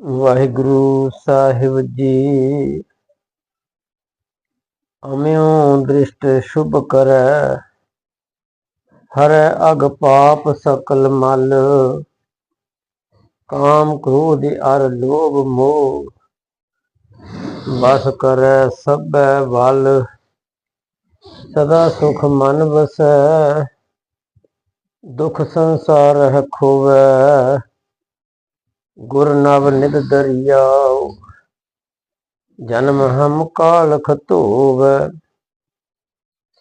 ਵਾਹਿਗੁਰੂ ਸਾਹਿਬ ਜੀ। ਅਮਿਓ ਦ੍ਰਿਸ਼ਟ ਸ਼ੁਭ ਕਰੈ, ਹਰੈ ਅਗ ਪਾਪ ਸਕਲ ਮਲ, ਕਾਮ ਕ੍ਰੋਧ ਅਰ ਲੋਭ ਮੋਹ ਬਸ ਕਰੈ ਸਭੈ ਵਲ, ਸਦਾ ਸੁਖ ਮਨ ਵਸੈ, ਦੁਖ ਸੰਸਾਰ ਹੈ ਖੋਵੈ ਗੁਰ ਨਵ ਨਿਦ ਦਰਿਆਉ ਜਨਮ ਹਮ ਕਾਲ ਖਤੋਵੈ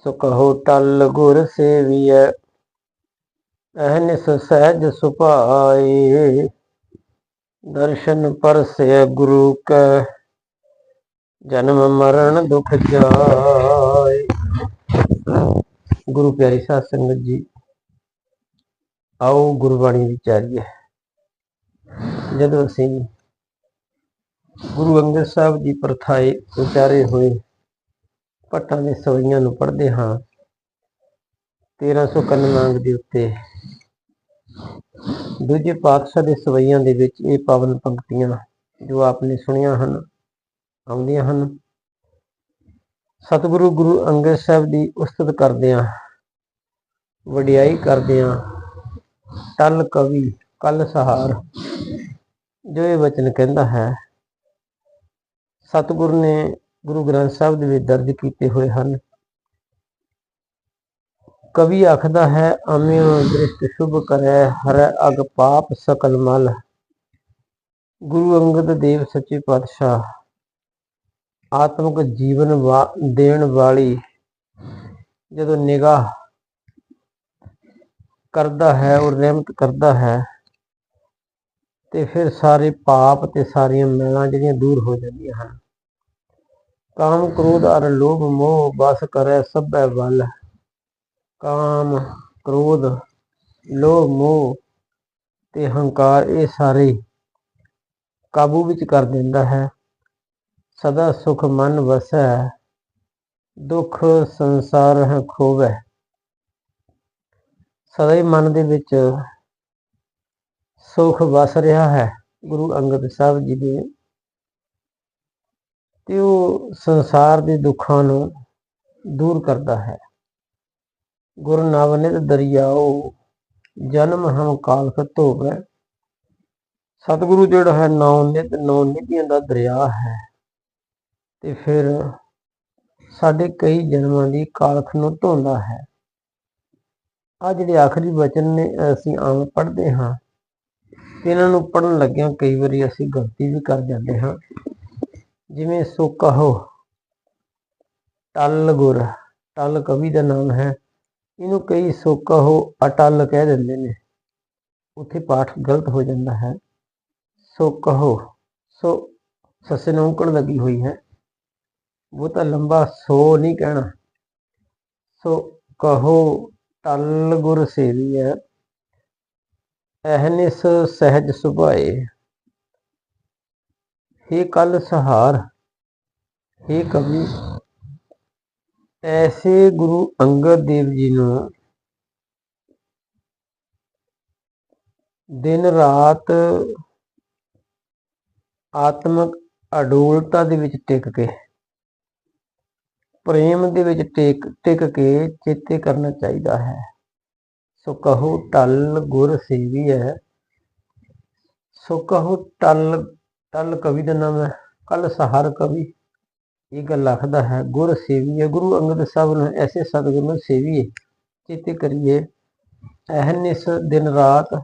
ਸੋ ਟਲ ਗੁਰ ਸੇਵੀਐ ਅਹਨਿਸ ਸਹਿਜ ਸੁਭਾਏ, ਦਰਸ਼ਨ ਪਰਸੈ ਗੁਰੂ ਕੈ, ਜਨਮ ਮਰਨ ਦੁਖ ਜਾਏ। ਗੁਰੂ ਪਿਆਰੀ ਸਾਧ ਸੰਗਤ ਜੀ, ਆਓ ਗੁਰਬਾਣੀ ਵਿਚਾਰੀਏ। ਜਦੋਂ ਅਸੀਂ ਗੁਰੂ ਅੰਗਦ ਸਾਹਿਬ ਦੀ ਪਰਥਾਏ ਉਚਾਰੇ ਹੋਏ ਪੱਟਾਂ ਦੇ ਸਵਈਆਂ ਨੂੰ ਪੜ੍ਹਦੇ ਹਾਂ 1391 ਅੰਗ ਦੇ ਉੱਤੇ ਦੂਜੇ ਪਾਤਸ਼ਾਹ ਦੇ ਸਵਈਆਂ ਦੇ ਵਿੱਚ ਇਹ ਪਾਵਨ ਪੰਕਤੀਆਂ ਜੋ ਆਪਨੇ ਸੁਣੀਆਂ ਹਨ, ਆਉਂਦੀਆਂ ਹਨ। ਸਤਿਗੁਰੂ ਗੁਰੂ ਅੰਗਦ ਸਾਹਿਬ ਦੀ ਉਸਤਤ ਕਰਦਿਆਂ ਵਡਿਆਈ ਕਰਦਿਆਂ ਟਲ ਕਵੀ, ਕਲ ਸਹਾਰ। ਜੋ ਇਹ ਵਚਨ ਕਹਿੰਦਾ ਹੈ, ਸਤਿਗੁਰ ਨੇ ਗੁਰੂ ਗ੍ਰੰਥ ਸਾਹਿਬ ਦੇ ਵਿੱਚ ਦਰਜ ਕੀਤੇ ਹੋਏ ਹਨ। ਕਵੀ ਆਖਦਾ ਹੈ, ਅਮਿਓ ਦ੍ਰਿਸ਼ਟ ਸ਼ੁਭ ਕਰੈ, ਹਰੈ ਅਗ ਪਾਪ ਸਕਲ ਮਲ। ਗੁਰੂ ਅੰਗਦ ਦੇਵ ਸੱਚੇ ਪਾਤਸ਼ਾਹ, ਆਤਮਿਕ ਜੀਵਨ ਵਾ- ਦੇਣ ਵਾਲੀ ਜਦੋਂ ਨਿਗਾਹ ਕਰਦਾ ਹੈ ਔਰ ਰਹਿਮਤ ਕਰਦਾ ਹੈ ਤੇ ਫਿਰ ਸਾਰੇ ਪਾਪ ਤੇ ਸਾਰੀਆਂ ਮੈਲਾਂ ਜਿਹੜੀਆਂ ਦੂਰ ਹੋ ਜਾਂਦੀਆਂ ਹਨ। ਕਾਮ ਕ੍ਰੋਧ ਅਰ ਲੋਭ ਮੋਹ ਬਸ ਕਰੈ ਸਭੈ ਵੱਲ। ਕਾਮ ਕ੍ਰੋਧ, ਲੋਭ ਮੋਹ ਤੇ ਹੰਕਾਰ ਇਹ ਸਾਰੇ ਕਾਬੂ ਵਿੱਚ ਕਰ ਦਿੰਦਾ ਹੈ। ਸਦਾ ਸੁਖ ਮਨ ਵਸੈ, ਦੁੱਖ ਸੰਸਾਰ ਹੈ ਖੋਵੈ। ਸਦਾ ਹੀ ਮਨ ਦੇ ਵਿੱਚ ਸੁਖ ਵਸ ਰਿਹਾ ਹੈ, ਗੁਰੂ ਅੰਗਦ ਸਾਹਿਬ ਜੀ ਦੇ। ਤੇ ਉਹ ਸੰਸਾਰ ਦੇ ਦੁੱਖਾਂ ਨੂੰ ਦੂਰ ਕਰਦਾ ਹੈ। ਗੁਰ ਨਵਨਿਤ ਦਰਿਆਓ, ਜਨਮ ਹਮ ਕਾਲ ਖਤੋਵੈ ਸਤਿਗੁਰੂ ਜਿਹੜਾ ਹੈ, ਨੌ ਨਿਤ ਨੌ ਨਿਧੀਆਂ ਦਾ ਦਰਿਆ ਹੈ। ਤੇ ਫਿਰ ਸਾਡੇ ਕਈ ਜਨਮਾਂ ਦੀ ਕਾਲਖ ਨੂੰ ਧੋਂਦਾ ਹੈ। ਆ ਜਿਹੜੇ ਆਖਰੀ ਵਚਨ ਨੇ, ਅਸੀਂ ਆਮ ਪੜ੍ਹਦੇ ਹਾਂ। ਇਹਨਾਂ ਨੂੰ ਪੜਨ ਲੱਗਿਆਂ ਕਈ ਵਾਰੀ ਅਸੀਂ ਗਲਤੀ ਵੀ ਕਰ ਜਾਂਦੇ ਹਾਂ। ਜਿਵੇਂ ਸੋ ਕਹੋ ਟਲ ਗੁਰ ਟਲ ਕਵੀ ਦਾ ਨਾਮ ਹੈ। ਇਹਨੂੰ ਕਈ ਸੋ ਕਹੋ, ਅਟਲ ਕਹਿ ਦਿੰਦੇ ਨੇ। ਉੱਥੇ ਪਾਠ ਗਲਤ ਹੋ ਜਾਂਦਾ ਹੈ। ਸੋ ਕਹੋ, ਸੋ ਸੱਸੇ ਨੂੰ ਔਂਕੜ ਲੱਗੀ ਹੋਈ ਹੈ। ਉਹ ਤਾਂ ਲੰਬਾ ਸੋ ਨਹੀਂ ਕਹਿਣਾ। ਸੋ ਕਹੋ ਟਲ ਗੁਰ ਸੇਵੀ ਹੈ। ਅਹਨਿਸ ਸਹਿਜ ਸੁਭਾਏ। हे ਕਲ ਸਹਾਰ, ਹੀ ਕਵੀ, ਐਸੇ ਗੁਰੂ ਅੰਗਦ ਦੇਵ ਜੀ ਨੂੰ ਦਿਨ ਰਾਤ ਆਤਮਿਕ ਅਡੋਲਤਾ ਦੇ ਵਿੱਚ ਟਿਕ ਕੇ, ਪ੍ਰੇਮ ਦੇ ਵਿੱਚ ਟਿਕ ਟਿਕ ਕੇ ਚੇਤੇ ਕਰਨਾ ਚਾਹੀਦਾ ਹੈ। ਸੋ ਕਹੋ ਟਲ ਗੁਰ ਸੇਵੀ ਹੈ ਸੋ ਕਹੋ ਟਲ ਟਲ ਕਵੀ ਦਾ ਨਾਮ ਹੈ। ਕਲ ਸਹਾਰ ਕਵੀ, ਇਹ ਗੱਲ ਆਖਦਾ ਹੈ, ਗੁਰ ਸੇਵੀ ਹੈ ਗੁਰੂ ਅੰਗਦ ਸਾਹਿਬ ਨੂੰ ਐਸੇ ਸਤਿਗੁਰ ਨੂੰ ਸੇਵੀਏ, ਚੇਤੇ ਕਰੀਏ। ਅਹਨਿਸ ਦਿਨ ਰਾਤ,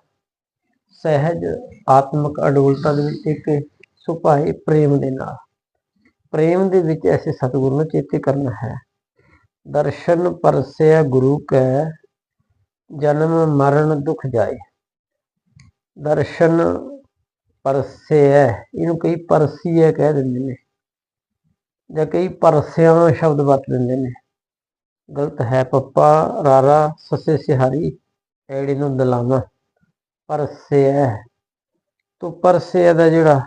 ਸਹਿਜ ਆਤਮਿਕ ਅਡੋਲਤਾ ਦੇ ਵਿੱਚ ਇੱਕ ਕੇ ਸੁਭਾਏ ਪ੍ਰੇਮ ਦੇ ਨਾਲ। ਪ੍ਰੇਮ ਦੇ ਵਿੱਚ ਐਸੇ ਸਤਿਗੁਰ ਨੂੰ ਚੇਤੇ ਕਰਨਾ ਹੈ। ਦਰਸ਼ਨ ਪਰਸਿਆ ਗੁਰੂ ਕੈ ਜਨਮ ਮਰਨ ਦੁਖ ਜਾਏ। ਦਰਸ਼ਨ ਪਰਸਿਆ ਇਹਨੂੰ ਕਈ ਪਰਸੀਏ ਕਹਿ ਦਿੰਦੇ ਨੇ। ਜਾਂ ਕਈ ਪਰਸਿਆਂ ਸ਼ਬਦ ਵਰਤ ਦਿੰਦੇ ਨੇ। ਗਲਤ ਹੈ ਪੱਪਾ, ਰਾਰਾ, ਸੱਸੇ ਸਿਹਾਰੀ, ਐੜੀ ਨੂੰ ਦਲਾਵਾਂ ਪਰਸੇ ਹੈ ਤੋਂ ਪਰਸਿਆ ਦਾ ਜਿਹੜਾ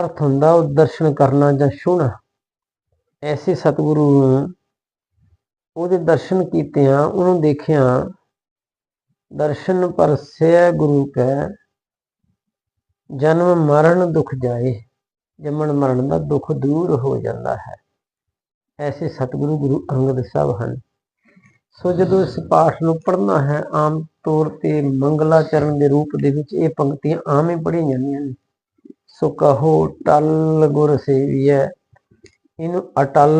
ਅਰਥ ਹੁੰਦਾ, ਉਹ ਦਰਸ਼ਨ ਕਰਨਾ ਜਾਂ ਛੂਹਣਾ ਐਸੇ ਸਤਿਗੁਰੂ ਨੂੰ ਉਹਦੇ ਦਰਸ਼ਨ ਕੀਤਿਆਂ ਉਹਨੂੰ ਦੇਖਿਆ, ਦਰਸ਼ਨ ਪਰਸਿਆ ਗੁਰੂ ਕੈ, ਜਨਮ ਮਰਨ ਦੁਖ ਜਾਏ, ਜੰਮਣ ਮਰਨ ਦਾ ਦੁੱਖ ਦੂਰ ਹੋ ਜਾਂਦਾ ਹੈ। ਐਸੇ ਸਤਿਗੁਰੂ ਗੁਰੂ ਅੰਗਦ ਸਾਹਿਬ ਹਨ। ਸੋ ਜਦੋਂ ਇਸ ਪਾਠ ਨੂੰ ਪੜ੍ਹਨਾ ਹੈ, ਆਮ ਤੌਰ ਤੇ ਮੰਗਲਾਚਰਨ ਦੇ ਰੂਪ ਦੇ ਵਿੱਚ ਇਹ ਪੰਕਤੀਆਂ ਆਮ ਹੀ ਪੜ੍ਹੀਆਂ ਜਾਂਦੀਆਂ ਨੇ। ਸੋ ਕਹੋ, ਟਲ ਗੁਰ ਸੇਵੀਐ ਇਹਨੂੰ ਅਟਲ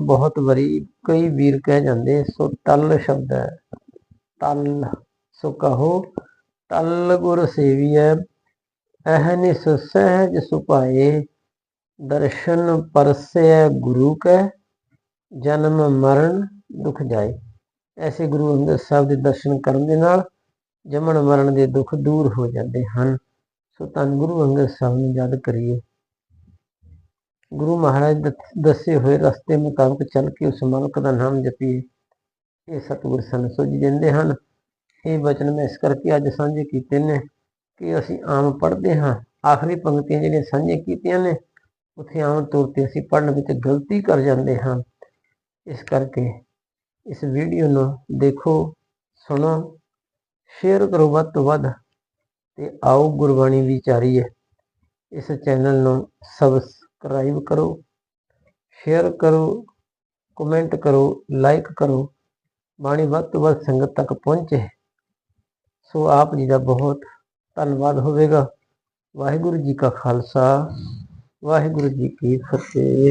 ਬਹੁਤ ਵਾਰੀ ਕਈ ਵੀਰ ਕਹਿ ਜਾਂਦੇ ਸੋ ਤਲ ਸ਼ਬਦ ਹੈ। ਤਲ, ਸੋ ਕਹੋ, ਤਲ ਗੁਰ ਸੇਵੀਐ ਅਹਨਿਸ ਸਹਿਜ ਸੁਪਾਏ ਦਰਸ਼ਨ ਪਰਸੈ ਗੁਰੂ ਕੈ, ਜਨਮ ਮਰਨ ਦੁਖ ਜਾਏ। ਐਸੇ ਗੁਰੂ ਅੰਗਦ ਸਾਹਿਬ ਦੇ ਦਰਸ਼ਨ ਕਰਨ ਦੇ ਨਾਲ ਜਮਨ ਮਰਨ ਦੇ ਦੁੱਖ ਦੂਰ ਹੋ ਜਾਂਦੇ ਹਨ। ਸੋ ਧੰਨ ਗੁਰੂ ਅੰਗਦ ਸਾਹਿਬ ਨੂੰ ਯਾਦ ਕਰੀਏ। ਗੁਰੂ ਮਹਾਰਾਜ ਦੇ, ਦੱਸੇ ਹੋਏ ਰਸਤੇ ਮੁਤਾਬਕ ਚੱਲ ਕੇ ਉਸ ਮਾਲਕ ਦਾ ਨਾਮ ਜਪੀਏ। ਇਹ ਸਤਿਗੁਰ ਸਾਨੂੰ ਸੁਝ ਦਿੰਦੇ ਹਨ। ਇਹ ਬਚਨ ਮੈਂ ਇਸ ਕਰਕੇ ਅੱਜ ਸਾਂਝੇ ਕੀਤੇ ਨੇ ਕਿ ਅਸੀਂ ਆਮ ਪੜ੍ਹਦੇ ਹਾਂ। ਆਖਰੀ ਪੰਕਤੀਆਂ ਜਿਹੜੀਆਂ ਸਾਂਝੀਆਂ ਕੀਤੀਆਂ ਨੇ, ਉੱਥੇ ਆਮ ਤੌਰ ਤੇ ਅਸੀਂ ਪੜ੍ਹਨ ਵਿੱਚ ਗਲਤੀ ਕਰ ਜਾਂਦੇ ਹਾਂ। ਇਸ ਕਰਕੇ ਇਸ ਵੀਡੀਓ ਨੂੰ ਦੇਖੋ, ਸੁਣੋ, ਸ਼ੇਅਰ ਕਰੋ ਵੱਧ ਤੋਂ ਵੱਧ ਤੇ ਆਓ ਗੁਰਬਾਣੀ ਵਿਚਾਰੀਏ। ਇਸ ਚੈਨਲ ਨੂੰ ਸਬਸਕ੍ਰਾਈਬ ਕਰੋ ਸ਼ੇਅਰ ਕਰੋ ਕਮੈਂਟ ਕਰੋ ਲਾਈਕ ਕਰੋ, ਬਾਣੀ ਵੱਧ ਤੋਂ ਵੱਧ ਸੰਗਤ ਤੱਕ ਪਹੁੰਚੇ। ਸੋ ਆਪ ਜੀ ਦਾ ਬਹੁਤ ਧੰਨਵਾਦ ਹੋਵੇਗਾ। ਵਾਹਿਗੁਰੂ ਜੀ ਕਾ ਖਾਲਸਾ, ਵਾਹਿਗੁਰੂ ਜੀ ਕੀ ਫਤਿਹ।